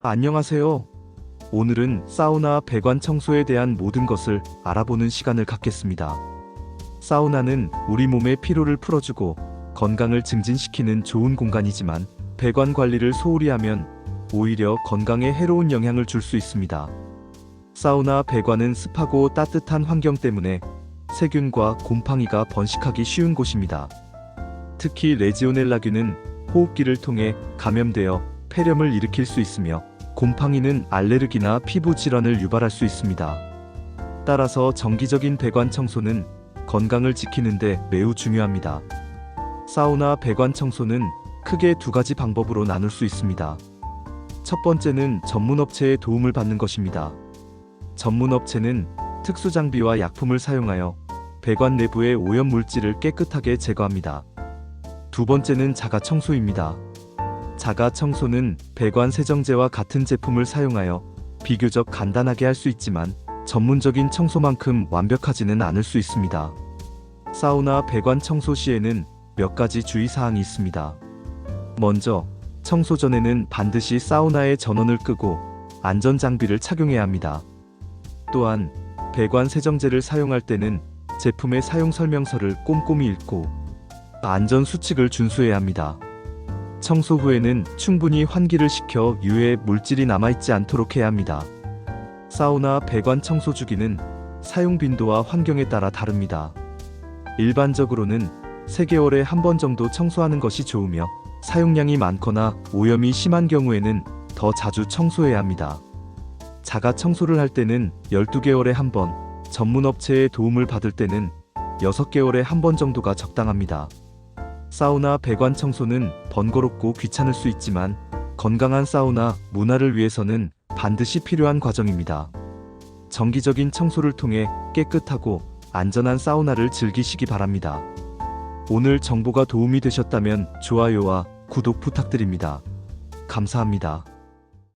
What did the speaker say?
안녕하세요. 오늘은 사우나 배관 청소에 대한 모든 것을 알아보는 시간을 갖겠습니다. 사우나는 우리 몸의 피로를 풀어주고 건강을 증진시키는 좋은 공간이지만 배관 관리를 소홀히 하면 오히려 건강에 해로운 영향을 줄 수 있습니다. 사우나 배관은 습하고 따뜻한 환경 때문에 세균과 곰팡이가 번식하기 쉬운 곳입니다. 특히 레지오넬라균은 호흡기를 통해 감염되어 폐렴을 일으킬 수 있으며 곰팡이는 알레르기나 피부 질환을 유발할 수 있습니다. 따라서 정기적인 배관 청소는 건강을 지키는데 매우 중요합니다. 사우나 배관 청소는 크게 두 가지 방법으로 나눌 수 있습니다. 첫 번째는 전문 업체의 도움을 받는 것입니다. 전문 업체는 특수 장비와 약품을 사용하여 배관 내부의 오염 물질을 깨끗하게 제거합니다. 두 번째는 자가 청소입니다. 자가 청소는 배관 세정제와 같은 제품을 사용하여 비교적 간단하게 할 수 있지만 전문적인 청소만큼 완벽하지는 않을 수 있습니다. 사우나 배관 청소 시에는 몇 가지 주의사항이 있습니다. 먼저, 청소 전에는 반드시 사우나의 전원을 끄고 안전 장비를 착용해야 합니다. 또한, 배관 세정제를 사용할 때는 제품의 사용 설명서를 꼼꼼히 읽고 안전 수칙을 준수해야 합니다. 청소 후에는 충분히 환기를 시켜 유해 물질이 남아있지 않도록 해야 합니다. 사우나 배관 청소 주기는 사용 빈도와 환경에 따라 다릅니다. 일반적으로는 3개월에 한 번 정도 청소하는 것이 좋으며 사용량이 많거나 오염이 심한 경우에는 더 자주 청소해야 합니다. 자가 청소를 할 때는 12개월에 한 번, 전문 업체의 도움을 받을 때는 6개월에 한 번 정도가 적당합니다. 사우나 배관 청소는 번거롭고 귀찮을 수 있지만 건강한 사우나 문화를 위해서는 반드시 필요한 과정입니다. 정기적인 청소를 통해 깨끗하고 안전한 사우나를 즐기시기 바랍니다. 오늘 정보가 도움이 되셨다면 좋아요와 구독 부탁드립니다. 감사합니다.